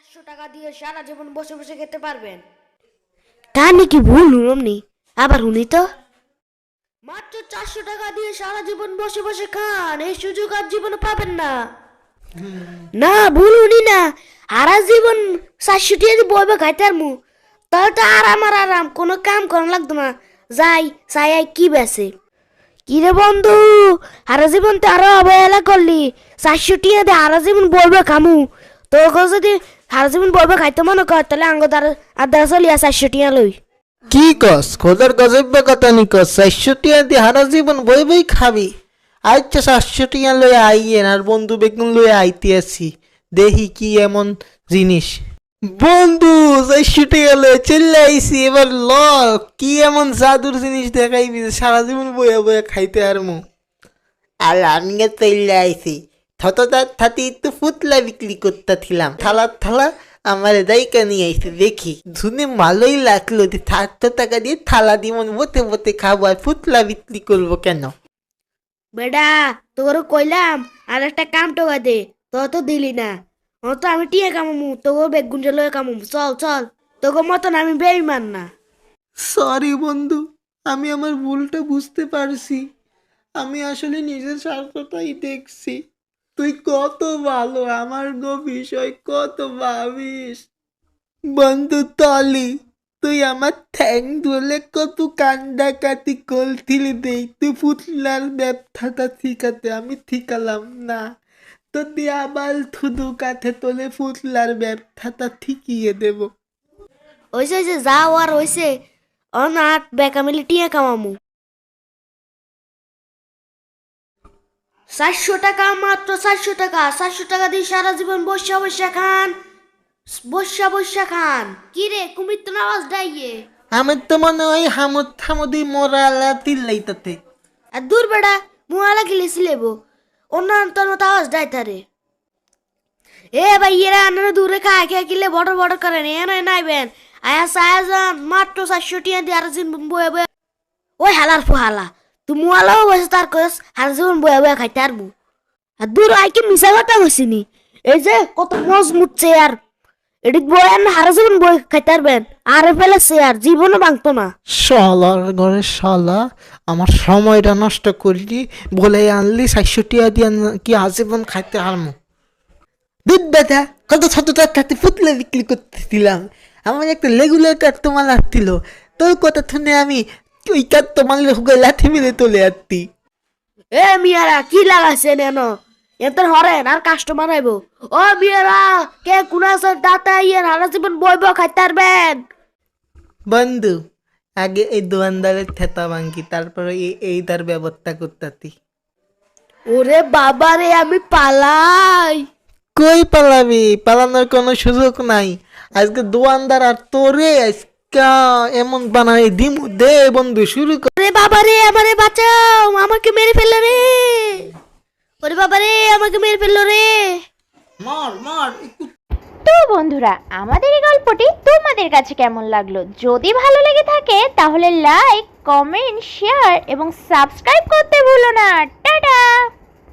পাঁচশো টাকা দিয়ে সারা জীবন বসে বসে খেতে পারবেন। কানে কি ভুল আবার তো। মাত্র চারশো টাকা দিয়ে সারা জীবন বসে বসে খান এই সুযোগ আর জীবনে পাবেন না। না ভুল না। হারা জীবন চারশো বইবে খাইতে আর মু তাহলে তো আরাম আর আরাম কোনো কাম করা লাগতো না। যাই চাই আই কি বেছে কি রে বন্ধু হারা জীবন তো আরও অবহেলা করলি। চারশো টিয়া দিয়ে হারা জীবন বইবে খামু। তোকে যদি হারা জীবন বইবে খাইতে মনে কর তাহলে আঙ্গ দ্বারা আর দ্বারা চলিয়া চারশো টিয়া লই কি কস খোদার গজব্য কথা নি কস চারশো টিয়া দিয়ে হারা জীবন বই বই খাবি। আচ্ছা সাতশো টিয়া লয়ে আইয়েন আর বন্ধু বেগুন লয়ে আইতে আসি দেখি কি এমন জিনিস। বন্ধু চারশো টিয়া লয়ে চলে আইসি এবার ল কি এমন জাদুর জিনিস দেখাইবি সারা জীবন বইয়া বইয়া খাইতে আর মু আর আমি চলে আইসি থততার থাতি একটু ফুতলা বিক্রি করতে করতেছিলাম থালা থালা আমার দাইকা নিয়ে আইসি দেখি। শুনে ভালোই লাগল যে থাকতো টাকা দিয়ে থালা দিয়ে মন বতে বতে খাব আর ফুতলা বিক্রি করব কেন? বেডা তোর কইলাম আর একটা কাম টোকা দে তোর তো দিলি না। ও তো আমি টিয়ে কামামু তোকে বেগুন লয়ে কামামু। চল চল তোকে মতন আমি বেইমান না। সরি বন্ধু আমি আমার ভুলটা বুঝতে পারছি। আমি আসলে নিজের স্বার্থটাই দেখছি। তুই কত ভালো, আমার গো বিষয় কত ভাবিস। বন্ধু তলি, তুই আমার ঠ্যাং ধরলে কত কান্দা কাটি কলথিলি দেই, তুই ফুটলার ব্যবসাটা ঠিকাতে আমি ঠিকালাম না। তো তুই আবার থুদু কাঠে তোলে ফুটলার ব্যবসাটা ঠিকিয়ে দেবো। ওইসে ওইসে যাও আর ওইসে অনাথ বেকা মিলে টিয়ে কামামু চারশো টাকা মাত্র চারশো টাকা চারশো টাকা দিয়ে সারা জীবন বসা বসা খান। বসা বসা খান। কি রে কুমির তো আওয়াজ ডাইয়ে আমার তো মনে হয় হামদ হামদি মোরালা তিল্লাইতাতে আর দূর বেড়া মুয়ালা গিলেছি লেবো। অন্য তোর মতো আওয়াজ ডাই তারে। এ ভাই এরা আনারা দূরে খায় খেয়ে কিলে বড় বড় করেন এ নয় নাইবেন আয়া সায়াজান মাত্র চারশো টিয়া দিয়ে আর বয়ে বয়ে ওই হালার ফুহালা তুই মুয়ালাও বসে তার কস হার জীবন বয়ে বয়ে খাইতে আর আর দূর আই কি মিশা কথা কইছিনি এই যে কত মজবুত চেয়ার এদিক বয়ান হারা জীবন বই খাইতে পারবেন আরে ফেলে চেয়ার জীবনও ভাঙতো না। শালার ঘরে শালা আমার সময়টা নষ্ট করলি বলে আনলি চারশো টিয়া দিয়ে কি আজীবন খাইতে হারমো দুধ ব্যথা কত ছোট টাকাতে পুতলে বিক্রি করতেছিলাম আমার একটা লেগুলার কাস্টমার আসছিল তোর কথা শুনে আমি ওই কাস্টমার হুগে লাঠি মেরে চলে আসতি এ মিয়ারা কি লাগাইছে নেন? এতে হরেন আর কাস্টমার আইব ও মিয়ারা কে কোন আছে দাতা ইয়ে হারা জীবন বইব খাইতে পারবেন। বন্ধু আগে এই দোয়ানদারের থেতা ভাঙ্গি তারপরে এই এই তার ব্যবস্থা করতাতি। ওরে বাবা রে আমি পালাই। কই পালাবি? পালানোর কোনো সুযোগ নাই। আজকে দোয়ানদার আর তোরে আজকা এমন বানাই দিমু দে বন্ধু শুরু কর। বাবা রে আমারে বাঁচাও আমাকে মেরে ফেলল রে। ওরে বাবা রে আমাকে মেরে ফেলল রে। মার মার তো বন্ধুরা আমাদের এই গল্পটি তোমাদের কাছে কেমন লাগল? যদি ভালো লেগে থাকে তাহলে লাইক কমেন্ট শেয়ার এবং সাবস্ক্রাইব করতে ভুলো না। টাটা!